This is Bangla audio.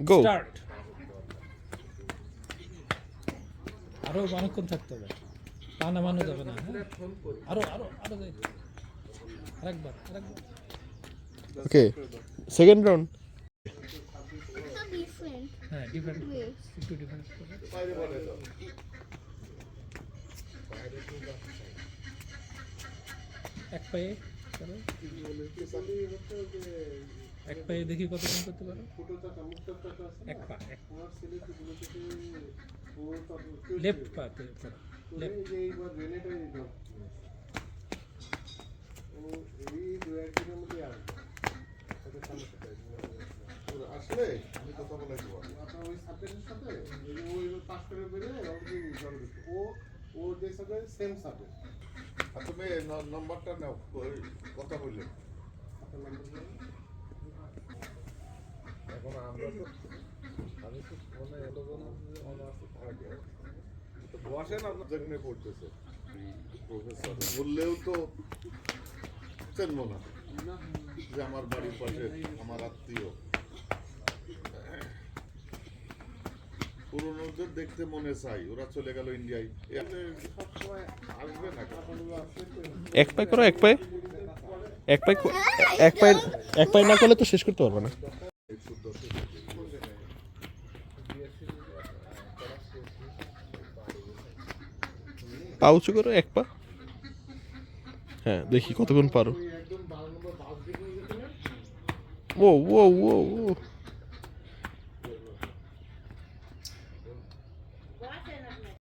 গো স্টার্ট আরও অনেকক্ষণ থাকতে হবে পা নামানো যাবে না হ্যাঁ? আরও আরও আরও হবে। আরেকবার আরেকবার ওকে সেকেন্ড রাউন্ড হ্যাঁ ডিফারেন্ট. একটু ডিফারেন্ট এক পায়ে পায়ে দেখি কতক্ষণ করতে পারো। এক পা, এক লেফট পাতে লেফট আসলে আমি কথা বলে আপনার ওই সাবজেক্টের সাথে ওই পাস করে বেরিয়ে ও ও যে সাবজেক্ট সেম সাবজেক্ট আর তুমি নম্বরটা নাও কথা বললে। আমরা তো বললেও তো চেনবো না যে আমার বাড়ির পাশে আমার আত্মীয় পুরোনোদের দেখতে মনে চাই ওরা চলে গেল ইন্ডিয়ায় আসবে না এক পায়ে। করো এক পায়ে এক পায়ে এক পায়ে না করলে তো শেষ করতে পারবে না। পা উঁচু করো এক পা। হ্যাঁ দেখি কতক্ষণ পারো। ও ও ও ও।